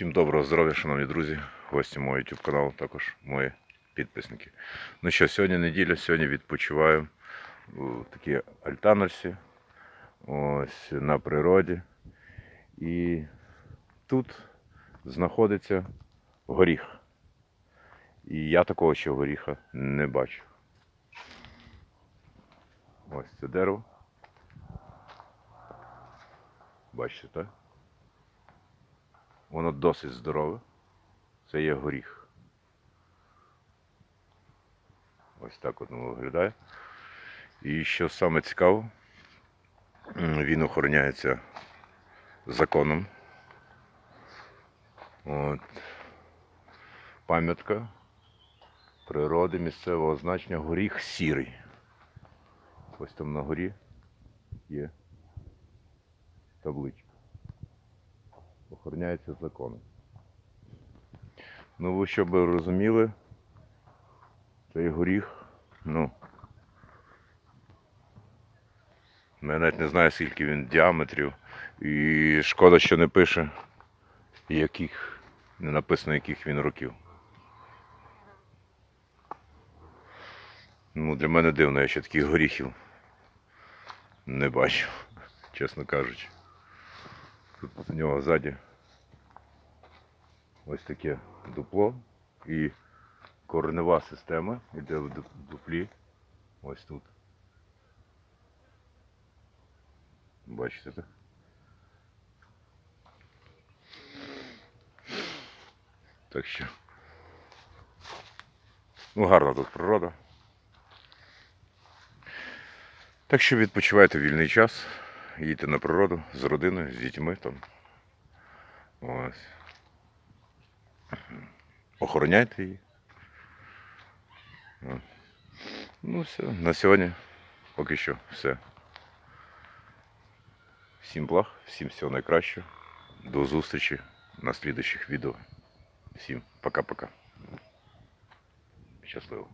Всім доброго здоров'я, шановні друзі, гості мого YouTube каналу, також мої підписники. Ну що, сьогодні неділя, сьогодні відпочиваю у такій альтаночці, ось на природі. І тут знаходиться горіх. І я такого ще горіха не бачу. Ось це дерево. Бачите, так? Воно досить здорове. Це є горіх. Ось так воно виглядає. І що саме цікаво, він охороняється законом. От. Пам'ятка природи місцевого значення горіх сірий. Ось там на горі є табличка охороняється законом. Ну, ви щоб ви розуміли, цей горіх, ну. Я навіть не знаю, скільки він діаметрів. І шкода, що не пише, яких, не написано, яких він років. Ну, для мене дивно, я ще таких горіхів не бачу, чесно кажучи. Тут у нього ззаді ось таке дупло і коренева система йде в дуплі. Ось тут. Бачите так? Так що. Ну, гарна тут природа. Так що відпочивайте вільний час, їдьте на природу з родиною, з дітьми там. Ось. Охороняйте її. Ну все, на сьогодні поки що все. Всім благ, всім всього найкращого. До зустрічі на слідуючих відео. Всім пока-пока. Щасливо.